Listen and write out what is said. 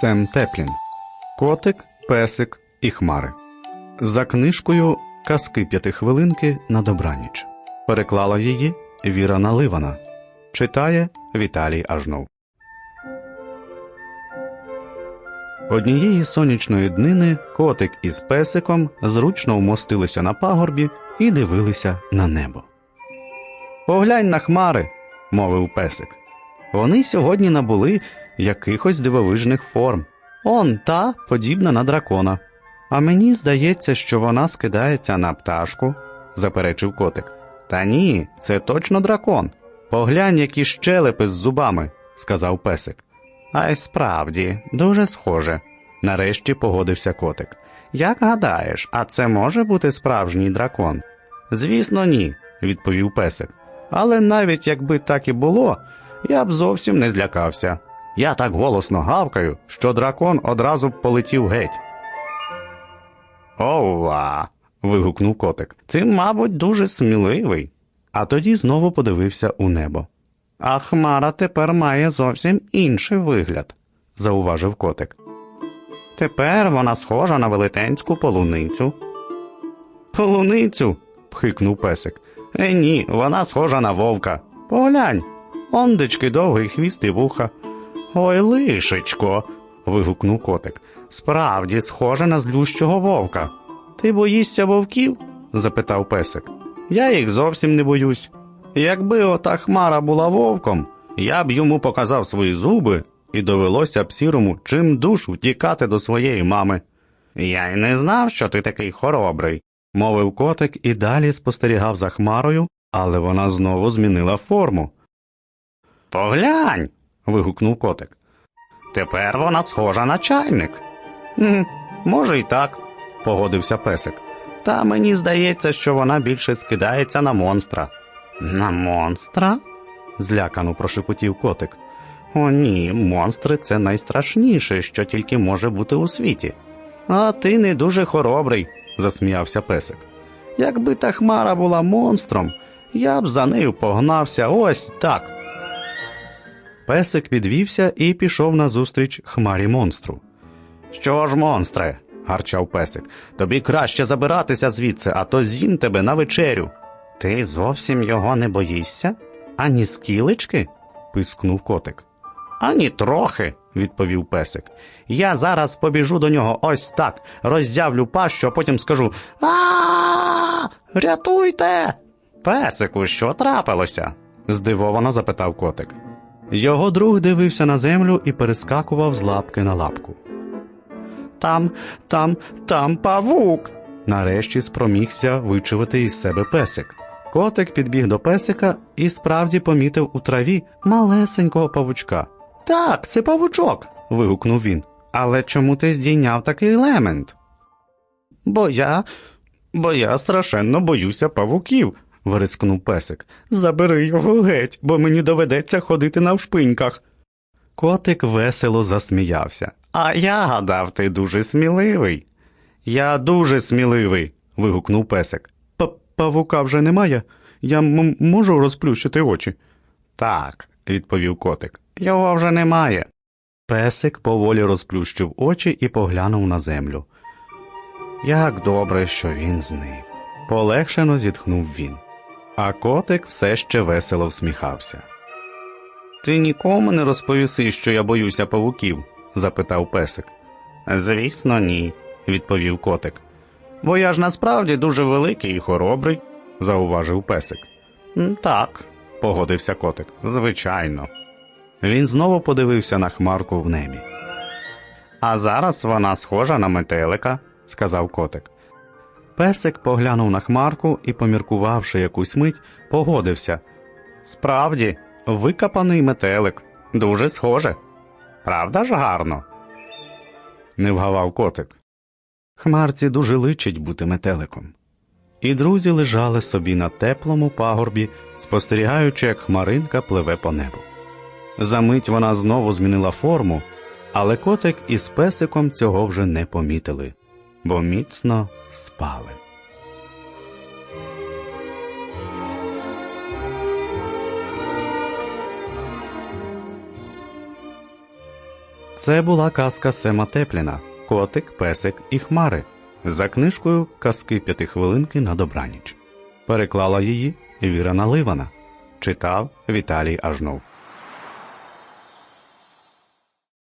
Сем Теплін Котик, песик і хмари. За книжкою Казки п'ятихвилинки на добраніч. Переклала її Віра Наливана. Читає Віталій Ажнов. Однієї сонячної днини котик із песиком зручно вмостилися на пагорбі і дивилися на небо. Поглянь на хмари, мовив песик. Вони сьогодні набули якихось дивовижних форм. Он та подібна на дракона. А мені здається, що вона скидається на пташку, заперечив котик. Та ні, це точно дракон. Поглянь, які щелепи з зубами, сказав песик. А й справді, дуже схоже. Нарешті погодився котик. Як гадаєш, а це може бути справжній дракон? Звісно, ні, відповів песик. Але навіть якби так і було, я б зовсім не злякався. Я так голосно гавкаю, що дракон одразу полетів геть. Ова. вигукнув котик. Ти, мабуть, дуже сміливий. А тоді знову подивився у небо. А хмара тепер має зовсім інший вигляд, зауважив котик. Тепер вона схожа на велетенську полуницю. Полуницю. пхикнув песик. Е, ні, вона схожа на вовка. Поглянь, ондечки довгий хвіст і вуха. Ой, лишечко. вигукнув котик. Справді схожа на злющого вовка. Ти боїшся вовків? запитав песик. Я їх зовсім не боюсь. Якби ота хмара була вовком, я б йому показав свої зуби і довелося б сірому чим душ втікати до своєї мами. Я й не знав, що ти такий хоробрий, мовив котик і далі спостерігав за хмарою, але вона знову змінила форму. Поглянь. вигукнув котик. Тепер вона схожа на чайник. «Хм, може, й так, погодився песик. Та мені здається, що вона більше скидається на монстра. На монстра? злякано прошепотів котик. О, ні, монстри це найстрашніше, що тільки може бути у світі. А ти не дуже хоробрий, засміявся песик. Якби та хмара була монстром, я б за нею погнався ось так. Песик підвівся і пішов назустріч хмарі монстру. Що ж, монстре, гарчав песик, тобі краще забиратися звідси, а то з'їм тебе на вечерю. Ти зовсім його не боїшся? Ані скілечки? пискнув котик. Ані трохи, відповів песик. Я зараз побіжу до нього ось так, роззявлю пащу, а потім скажу а Рятуйте. Песику, що трапилося? здивовано запитав котик. Його друг дивився на землю і перескакував з лапки на лапку. Там, там, там павук. Нарешті спромігся вичувати із себе песик. Котик підбіг до песика і справді помітив у траві малесенького павучка. Так, це павучок. вигукнув він. Але чому ти здійняв такий елемент? Бо я. бо я страшенно боюся павуків, вирискнув песик. Забери його геть, бо мені доведеться ходити навшпиньках. Котик весело засміявся. А я гадав, ти дуже сміливий. Я дуже сміливий. вигукнув песик. Павука вже немає. Я можу розплющити очі. Так, відповів котик. Його вже немає. Песик поволі розплющив очі і поглянув на землю. Як добре, що він зник. Полегшено зітхнув він. А котик все ще весело всміхався. Ти нікому не розповіси, що я боюся павуків? запитав песик. Звісно, ні, відповів котик. Бо я ж насправді дуже великий і хоробрий, зауважив песик. Так, погодився котик. Звичайно. Він знову подивився на хмарку в небі. А зараз вона схожа на метелика, сказав котик. Песик поглянув на хмарку і, поміркувавши якусь мить, погодився. Справді, викопаний метелик, дуже схоже. Правда ж гарно? Не вгавав котик. Хмарці дуже личить бути метеликом і друзі лежали собі на теплому пагорбі, спостерігаючи, як хмаринка пливе по небу. Замить вона знову змінила форму, але котик із песиком цього вже не помітили, бо міцно спали. Це була казка Сема Тепліна Котик, Песик і Хмари за книжкою Казки п'ятихвилинки на добраніч. Переклала її Віра Наливана. Читав Віталій Ажнов.